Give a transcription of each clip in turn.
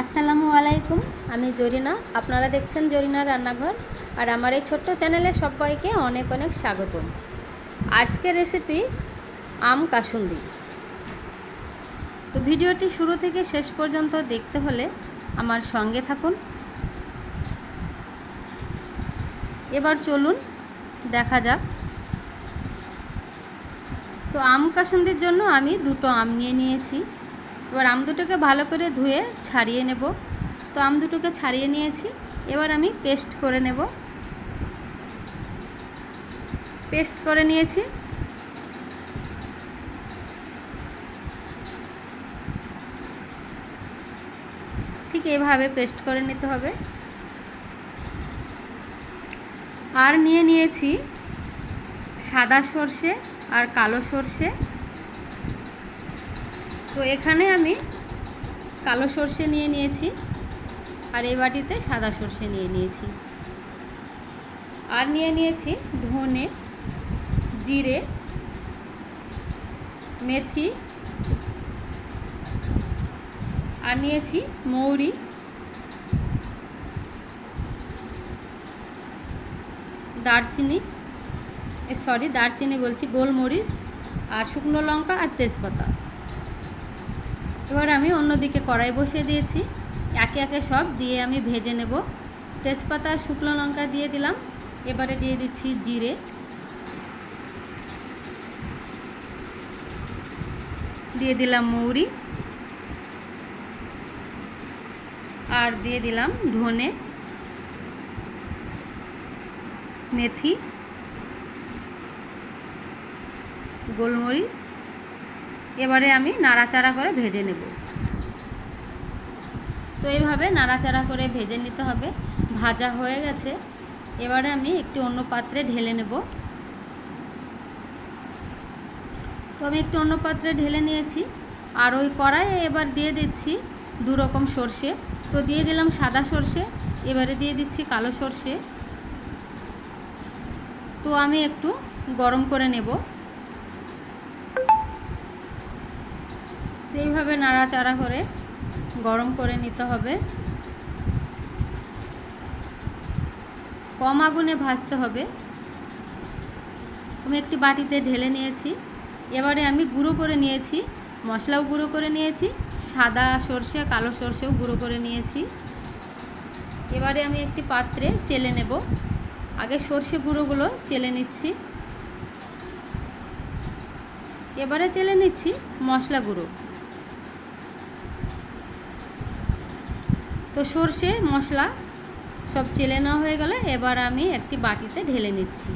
আসসালামু আলাইকুম, আমি জরিনা। আপনারা দেখছেন জরিনা রান্নাঘর, আর আমার এই ছোট্ট চ্যানেলে সবাইকে অনেক অনেক স্বাগতম। আজকের রেসিপি আম কাসুন্দি। তো ভিডিওটি শুরু থেকে শেষ পর্যন্ত দেখতে হলে আমার সঙ্গে থাকুন। এবার চলুন, দেখা যাক। তো আম কাসুন্দির জন্য আমি দুটো আম নিয়ে নিয়েছি। এবার আম দুটোকে ভালো করে ধুয়ে ছাড়িয়ে নেব। তো আম দুটোকে ছাড়িয়ে নিয়েছি। এবার আমি পেস্ট করে নেব। পেস্ট করে নিয়েছি। ঠিক এভাবে পেস্ট করে নিতে হবে। আর নিয়ে নিয়েছি সাদা সর্ষে আর কালো সর্ষে। তো এখানে আমি কালো সর্ষে নিয়ে নিয়েছি আর এই বাটিতে সাদা সর্ষে নিয়ে নিয়েছি। আর নিয়ে নিয়েছি ধনে, জিরে, মেথি আর নিয়েছি মৌরি। দারচিনি সরি, দারচিনি বলছি, গোলমরিচ আর শুকনো লঙ্কা আর তেজপাতা। এবার আমি অন্যদিকে কড়াই বসিয়ে দিয়েছি। একে একে সব দিয়ে আমি ভেজে নেব। তেজপাতা, শুকনো লঙ্কা দিয়ে দিলাম। এবারে দিয়ে দিচ্ছি জিরে। দিয়ে দিলাম মৌরি। আর দিয়ে দিলাম ধনে, মেথি, গোলমরিচ এবারে আমি নাড়াচাড়া করে ভেজে নেব। তো এইভাবে নাড়াচাড়া করে ভেজে নিতে হবে। ভাজা হয়ে গেছে। এবারে আমি একটি অন্য পাত্রে ঢেলে নেব। তো আমি একটু অন্য পাত্রে ঢেলে নিয়েছি। আর ওই কড়াইয়ে এবার দিয়ে দিচ্ছি দু রকম সর্ষে। তো দিয়ে দিলাম সাদা সর্ষে, এবারে দিয়ে দিচ্ছি কালো সর্ষে। তো আমি একটু গরম করে নেব। এইভাবে নাড়াচাড়া করে গরম করে নিতে হবে। কম আগুনে ভাজতে হবে। আমি একটি বাটিতে ঢেলে নিয়েছি। এবারে আমি গুঁড়ো করে নিয়েছি, মশলাও গুঁড়ো করে নিয়েছি, সাদা সর্ষে, কালো সর্ষেও গুঁড়ো করে নিয়েছি। এবারে আমি একটি পাত্রে চেলে নেব। আগে সর্ষে গুঁড়োগুলো চেলে নিচ্ছি। এবারে চেলে নিচ্ছি মশলা গুঁড়ো। তো সর্ষে, মশলা সব চেলে নেওয়া হয়ে গেলে। এবার আমি একটি বাটিতে ঢেলে নিচ্ছি।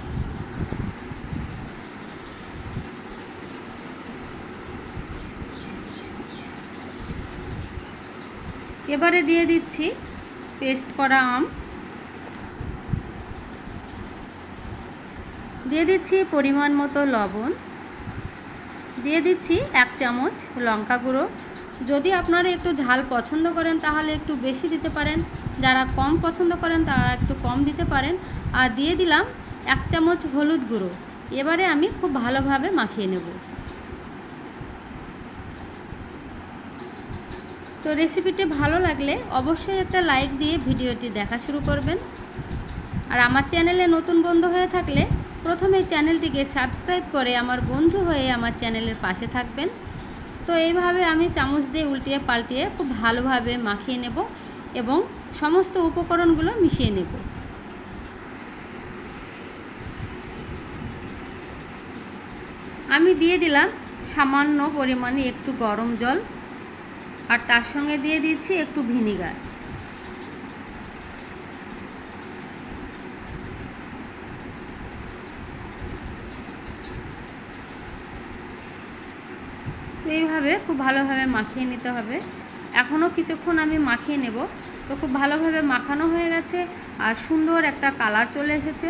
এবারে দিয়ে দিচ্ছি পেস্ট করা আম। দিয়ে দিচ্ছি পরিমাণ মতো লবণ। দিয়ে দিচ্ছি এক চামচ লঙ্কা গুঁড়ো। যদি আপনারা একটু ঝাল পছন্দ করেন, তাহলে একটু বেশি দিতে পারেন। যারা কম পছন্দ করেন, তারা একটু কম দিতে পারেন। আর দিয়ে দিলাম এক চামচ হলুদ গুঁড়ো। এবারে আমি খুব ভালোভাবে মাখিয়ে নেব। তো রেসিপিটি ভালো লাগলে অবশ্যই একটা লাইক দিয়ে ভিডিওটি দেখা শুরু করবেন। আর আমার চ্যানেলে নতুন বন্ধু হয়ে থাকলে প্রথমে চ্যানেলটিকে সাবস্ক্রাইব করে আমার বন্ধু হয়ে আমার চ্যানেলের পাশে থাকবেন। তো এইভাবে আমি চামচ দিয়ে উল্টিয়ে পাল্টিয়ে খুব ভালোভাবে মাখিয়ে নেব এবং সমস্ত উপকরণগুলো মিশিয়ে নেব। আমি দিয়ে দিলাম সামান্য পরিমাণে একটু গরম জল আর তার সঙ্গে দিয়ে দিচ্ছি একটু ভিনিগার। এইভাবে খুব ভালোভাবে মাখিয়ে নিতে হবে। এখনও কিছুক্ষণ আমি মাখিয়ে নেব। তো খুব ভালোভাবে মাখানো হয়ে গেছে আর সুন্দর একটা কালার চলে এসেছে।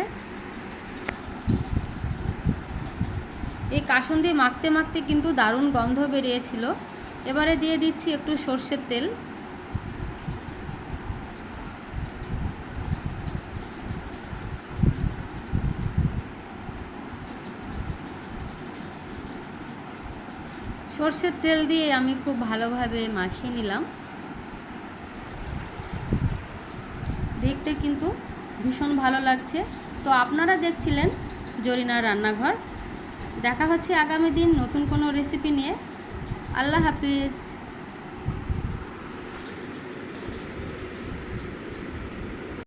এই কাসুন্দি মাখতে মাখতে কিন্তু দারুণ গন্ধ বেরিয়েছিল। এবারে দিয়ে দিচ্ছি একটু সর্ষের তেল। সর্ষের তেল দিয়ে আমি খুব ভালোভাবে মাখিয়ে নিলাম। দেখতে কিন্তু ভীষণ ভালো লাগছে। তো আপনারা দেখছিলেন জরিনার রান্নাঘর। দেখা হচ্ছে আগামী দিন নতুন কোনো রেসিপি নিয়ে। আল্লাহ হাফিজ।